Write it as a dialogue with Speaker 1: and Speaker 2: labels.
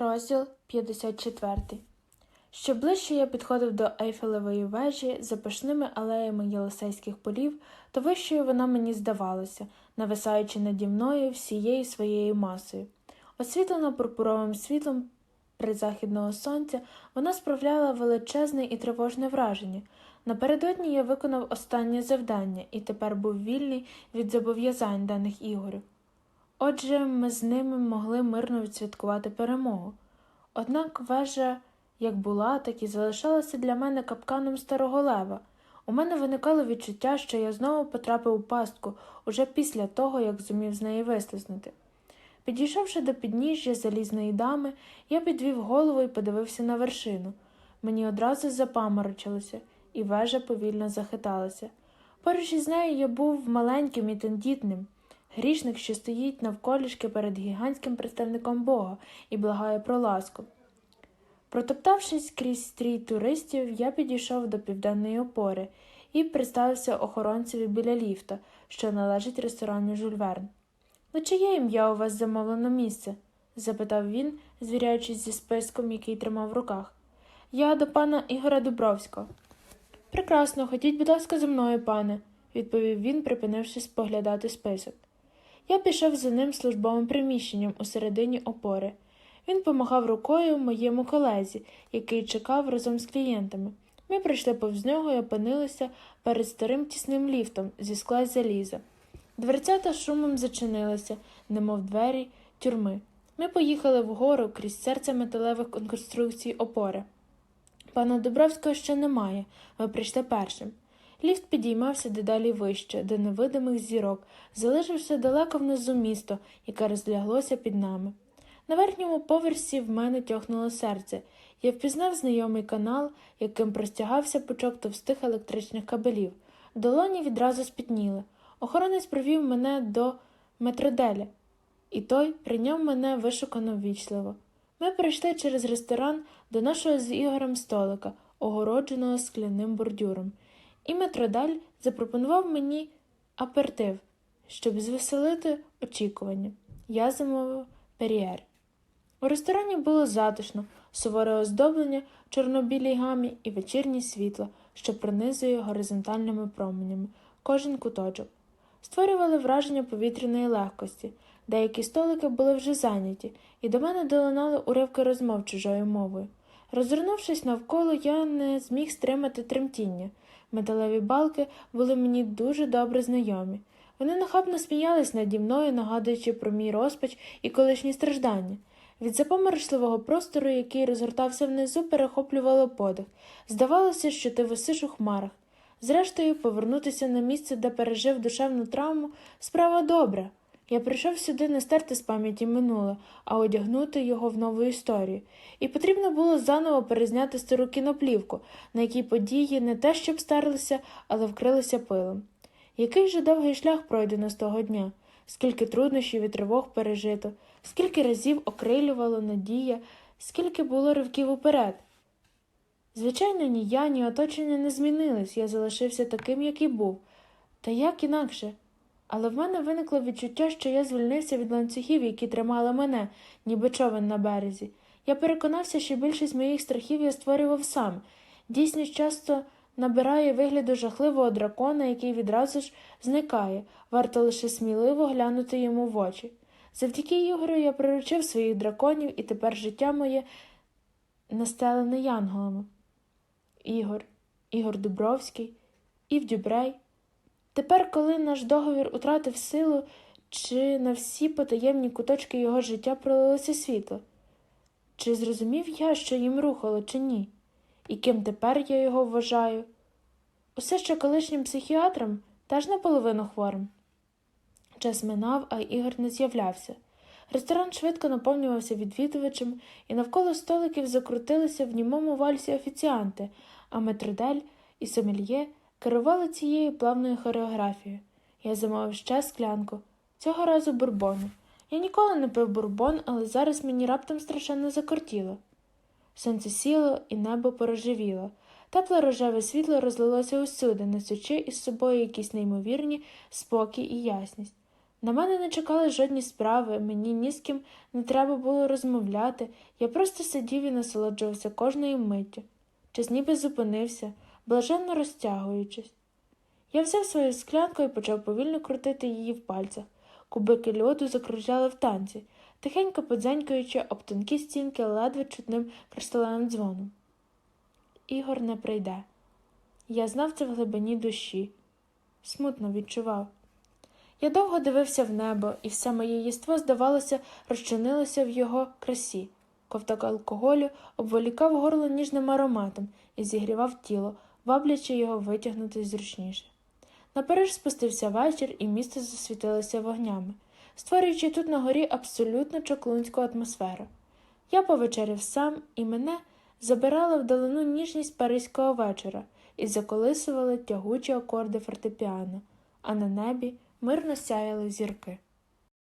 Speaker 1: Розділ 54 Що ближче я підходив до Ейфелевої вежі за пишними алеями Єлисейських полів, то вищою вона мені здавалася, нависаючи наді мною всією своєю масою. Освітлена пурпуровим світлом призахідного сонця, вона справляла величезне і тривожне враження. Напередодні я виконав останнє завдання і тепер був вільний від зобов'язань даних Ігорю. Отже, ми з ними могли мирно відсвяткувати перемогу. Однак вежа як була, так і залишалася для мене капканом старого лева. У мене виникало відчуття, що я знову потрапив у пастку уже після того, як зумів з неї вислизнути. Підійшовши до підніжжя залізної дами, я підвів голову і подивився на вершину. Мені одразу запаморочилося, і вежа повільно захиталася. Поруч із нею я був маленьким і тендітним. Грішник, що стоїть навколішки перед гігантським представником Бога і благає про ласку. Протоптавшись крізь стрій туристів, я підійшов до південної опори і представився охоронцеві біля ліфта, що належить ресторану Жюль Верн. «На чиє ім'я у вас замовлено місце? запитав він, звіряючись зі списком, який тримав в руках. Я до пана Ігоря Дубровського. Прекрасно, ходіть, будь ласка, за мною, пане, відповів він, припинившись поглядати список. Я пішов за ним службовим приміщенням у середині опори. Він помахав рукою моєму колезі, який чекав разом з клієнтами. Ми прийшли повз нього і опинилися перед старим тісним ліфтом зі скла заліза. Дверцята шумом зачинилися, немов двері тюрми. Ми поїхали вгору крізь серце металевих конструкцій опори. Пана Дубровського ще немає, ми прийшли першим. Ліфт підіймався дедалі вище, до невидимих зірок, залишивши далеко внизу місто, яке розляглося під нами. На верхньому поверсі в мене тьохнуло серце. Я впізнав знайомий канал, яким простягався пучок товстих електричних кабелів. Долоні відразу спітніли. Охоронець привів мене до метроделя, і той прийняв мене вишукано ввічливо. Ми прийшли через ресторан до нашого з Ігорем столика, огородженого скляним бордюром, і метродаль запропонував мені апертив, щоб звеселити очікування. Я замовив перієр. У ресторані було затишно, суворе оздоблення, чорнобілій гамі і вечірнє світло, що пронизує горизонтальними променями кожен куточок. Створювали враження повітряної легкості, деякі столики були вже зайняті, і до мене долинали уривки розмов чужою мовою. Розвернувшись навколо, я не зміг стримати тремтіння. Металеві балки були мені дуже добре знайомі. Вони нахабно сміялись наді мною, нагадуючи про мій розпач і колишні страждання. Від запоморочливого простору, який розгортався внизу, перехоплювало подих. Здавалося, що ти висиш у хмарах. Зрештою, повернутися на місце, де пережив душевну травму, справа добра. Я прийшов сюди не стерти з пам'яті минуле, а одягнути його в нову історію. І потрібно було заново перезняти стару кіноплівку, на якій події не те щоб стерлися, але вкрилися пилом. Який же довгий шлях пройдено з того дня, скільки труднощів і тривог пережито, скільки разів окрилювала надія, скільки було ривків уперед. Звичайно, ні я, ні оточення не змінились, я залишився таким, як і був. Та як інакше? Але в мене виникло відчуття, що я звільнився від ланцюгів, які тримали мене, ніби човен на березі. Я переконався, що більшість моїх страхів я створював сам. Дійсність часто набирає вигляду жахливого дракона, який відразу ж зникає, варто лише сміливо глянути йому в очі. Завдяки Ігорю я приручив своїх драконів, і тепер життя моє настелене янголами. Ігор, Ігор Дубровський, Ів Дюбрей. Тепер, коли наш договір утратив силу, чи на всі потаємні куточки його життя пролилося світло? Чи зрозумів я, що їм рухало, чи ні? І ким тепер я його вважаю? Усе ще колишнім психіатром, теж наполовину хворим. Час минав, а Ігор не з'являвся. Ресторан швидко наповнювався відвідувачем, і навколо столиків закрутилися в німому вальсі офіціанти, а метродель і сомельє керували цією плавною хореографією. Я замовив ще склянку, цього разу бурбону. Я ніколи не пив бурбон, але зараз мені раптом страшенно закортіло. Сонце сіло, і небо порожевіло. Тепле рожеве світло розлилося усюди, несучи із собою якісь неймовірні спокій і ясність. На мене не чекали жодні справи, мені ні з ким не треба було розмовляти, я просто сидів і насолоджувався кожною миттю. Час ніби зупинився, блаженно розтягуючись. Я взяв свою склянку і почав повільно крутити її в пальцях. Кубики льоду закружляли в танці, тихенько подзенькуючи об тонкі стінки ледве чутним кришталевим дзвоном. Ігор не прийде. Я знав це в глибині душі, смутно відчував. Я довго дивився в небо, і все моє єство, здавалося, розчинилося в його красі. Ковток алкоголю обволікав горло ніжним ароматом і зігрівав тіло, ваблячи його витягнути зручніше. Наперед спустився вечір, і місто засвітилося вогнями, створюючи тут на горі абсолютно чаклунську атмосферу. Я повечеряв сам, і мене забирала вдалину ніжність паризького вечора і заколисували тягучі акорди фортепіано, а на небі мирно сяяли зірки.